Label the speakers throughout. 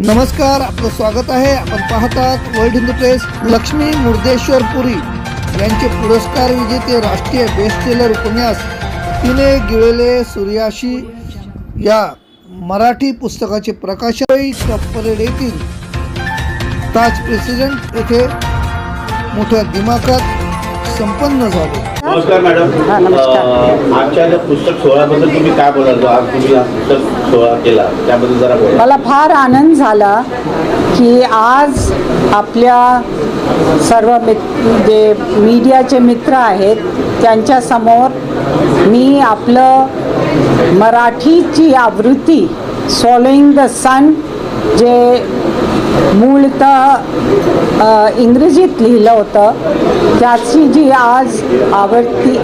Speaker 1: नमस्कार आपलं स्वागत आहे. आपण पाहतात वर्ल्ड हिंदू प्रेस लक्ष्मी मुर्देश्वर पुरी यांचे पुरस्कार विजेते राष्ट्रीय बेस्ट सेलर उपन्यास तिने गिळले सूर्याशी. या मराठी पुस्तकाचे प्रकाशन परेड येथील ताज प्रेसिडेंट येथे मोठ्या दिमाखात संपन्न झाले.
Speaker 2: नमस्कार मॅडम.
Speaker 3: हा, नमस्कार.
Speaker 2: आजच्या ज्या पुस्तक सोहळ्याबद्दल तुम्ही काय बोलाल? आज तुम्ही हा पुस्तक सोहळा केला त्याबद्दल जरा बोला.
Speaker 3: मला फार आनंद झाला की आज आपल्या सर्व मित जे मीडियाचे मित्र आहेत त्यांच्यासमोर मी आपलं मराठीची आवृत्ती सॉलोईंग द सन जे मूळतः इंग्रजीत लिहिलं होतं. त्याची जी आज आवृत्ती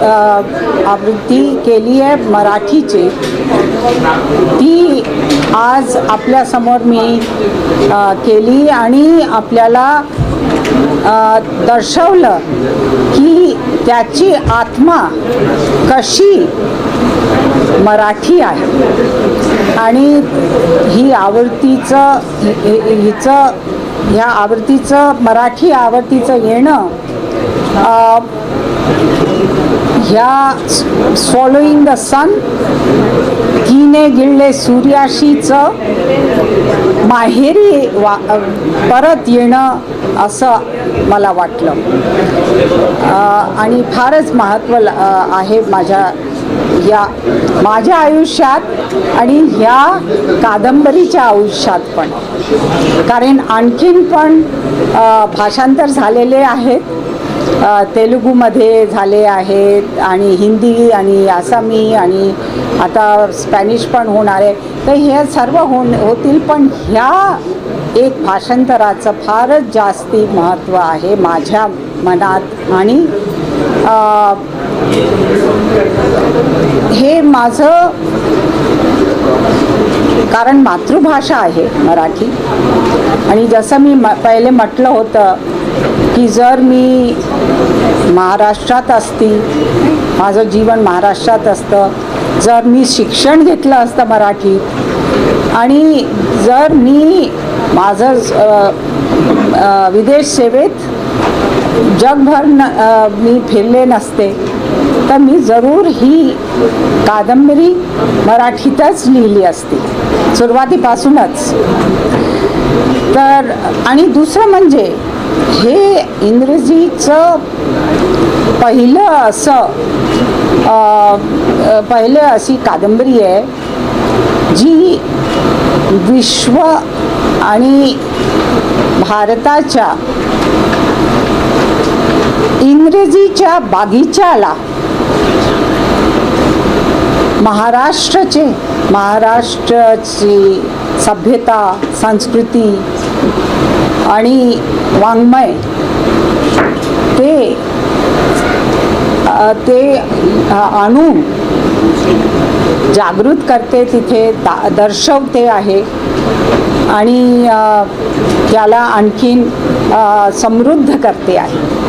Speaker 3: आवृत्ती केली आहे मराठीची ती आज आपल्यासमोर मी केली आणि आपल्याला दर्शवलं की त्याची आत्मा कशी मराठी आहे. आणि ही आवृत्तीचं हिचं ह्या आवृत्तीचं मराठी आवृत्तीचं येणं ह्या फॉलोईंग द सन तिने गिळले सूर्याशीचं माहेरी वा परत येणं असं मला वाटलं. आणि फारच महत्त्व आहे माझ्या या माझ्या आयुष्यात आणि ह्या कादंबरीच्या आयुष्यात पण. कारण आणखीन पण भाषांतर झालेले आहेत. तेलुगूमध्ये झाले आहेत आणि हिंदी आणि आसामी आणि आता स्पॅनिश पण होणार आहे. तर हे सर्व होण होतील पण ह्या एक भाषांतराचं फारच जास्ती महत्त्व आहे माझ्या मनात आणि हे माझं कारण मातृभाषा आहे मराठी. आणि जसं मी म पहिले म्हटलं होतं की जर मी महाराष्ट्रात असती माझं जीवन महाराष्ट्रात असतं जर मी शिक्षण घेतलं असतं मराठीत आणि जर मी माझं विदेश सेवेत जगभर न मी फिरले नसते. तर मी जरूर ही कादंबरी मराठीतच लिहिली असती. सुरुवातीपासूनच. तर आणि दुसरं म्हणजे हे इंग्रजीचं पहिलं असं पहिलं अशी कादंबरी आहे जी विश्व आणि भारताच्या इंग्रजीच्या बागीचाला महाराष्ट्राचे महाराष्ट्राची सभ्यता संस्कृती आणि वाङ्मय ते ते आणून जागृत करते तिथे दा दर्शवते आहे. आणि त्याला आणखीन समृद्ध करते आहे.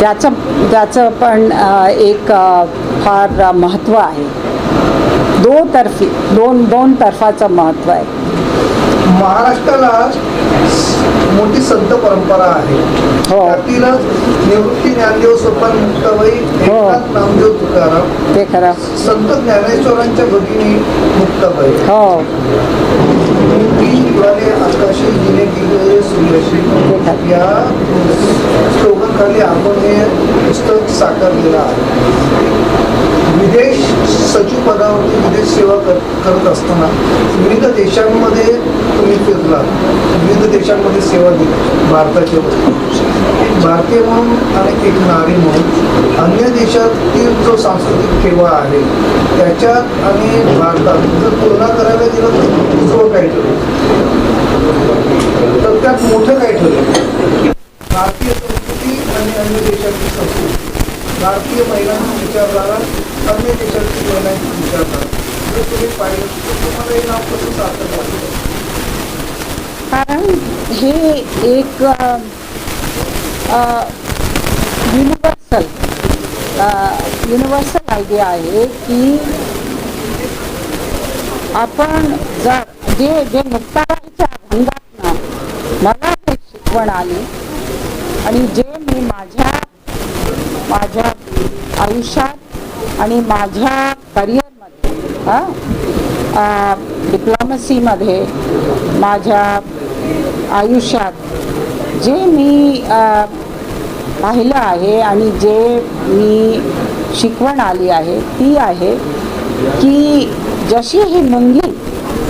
Speaker 3: त्याचं त्याचं पण एक फार महत्त्व आहे. दोतर्फी दोन दोन तर्फाचं महत्त्व आहे.
Speaker 1: महाराष्ट्राला मोठी संत परंपरा आहे.
Speaker 3: हो.
Speaker 1: त्यातीलच निवृत्ती ज्ञानदेव सोपान मुक्ताबाई
Speaker 3: हो.
Speaker 1: नामदेव तुकाराम.
Speaker 3: ते खरं.
Speaker 1: संत ज्ञानेश्वरांच्या भगिनी मुक्ताबाई.
Speaker 3: हो.
Speaker 1: दिवाले आकाशी जिने या स्लोगनखाली आपण हे पुस्तक साकारलेलं आहे. विदेश सचिव पदावरती विदेश सेवा कर करत असताना विविध देशांमध्ये तुम्ही फिरला विविध देशांमध्ये सेवा दिली. भारताच्या भारतीय म्हणून आणि एक नारी म्हणून अन्य देशातील जो सांस्कृतिक ठेवा आहे त्याच्यात आणि भारतात जर तुलना करायला गेलं तर दुसरं काय ठरलं मोठं काय ठरलं? भारतीय संस्कृती आणि अन्य देशाची संस्कृती. भारतीय महिलांचा विचारधारा अन्य देशातील महिलांची विचारधारा. जर तुम्ही पाहिलं तर तुम्हाला हे नाव कसं सार्थक वाटतं
Speaker 3: कारण हे एक युनिव्हर्सल युनिव्हर्सल आयडिया आहे की आपण जर जे जे मुक्ताबाईच्या आठवण आली. आणि जे मी माझ्या माझ्या आयुष्यात आणि माझ्या करिअरमध्ये हां डिप्लोमसीमध्ये माझ्या आयुष्यात जे मी पाहिलं आहे आणि जे मी शिकवण आली आहे ती आहे की जशी ही मुंगी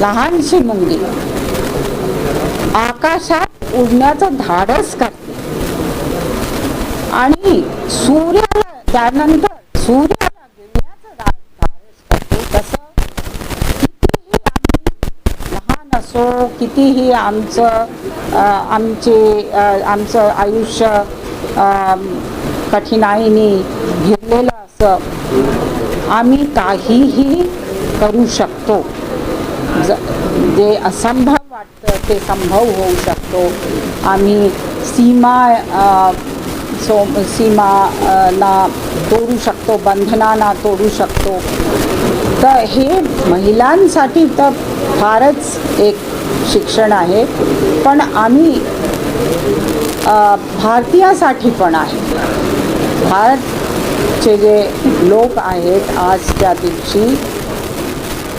Speaker 3: लहानशी मुंगी आकाशात उडण्याचं धाडस करते आणि सूर्याला त्यानंतर सूर्याला गिळण्याचं धाडस करते तसं कितीही आम्ही लहान असो कितीही आमचं आमचे आमचं आयुष्य अ, कठीणाईने घेरलेलं असं आम्ही काहीही करू शकतो. ज जे असंभव वाटतं ते संभव होऊ शकतो. आम्ही सीमा सो सीमा ना तोडू शकतो बंधनांना तोडू शकतो. तर हे महिलांसाठी तर फारच एक शिक्षण आहे. पण आम्ही भारतीयासाठी पण आहे. भारतचे जे लोक आहेत आजच्या दिवशी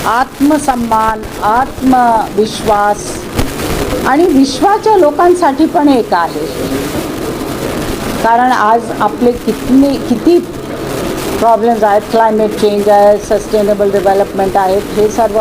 Speaker 3: आत्मसन्मान आत्मविश्वास आणि विश्वाच्या लोकांसाठी पण एक आहे. कारण आज आपले कितने किती प्रॉब्लेम्स आहेत क्लायमेट चेंज आहे सस्टेनेबल डेव्हलपमेंट आहेत हे सर्व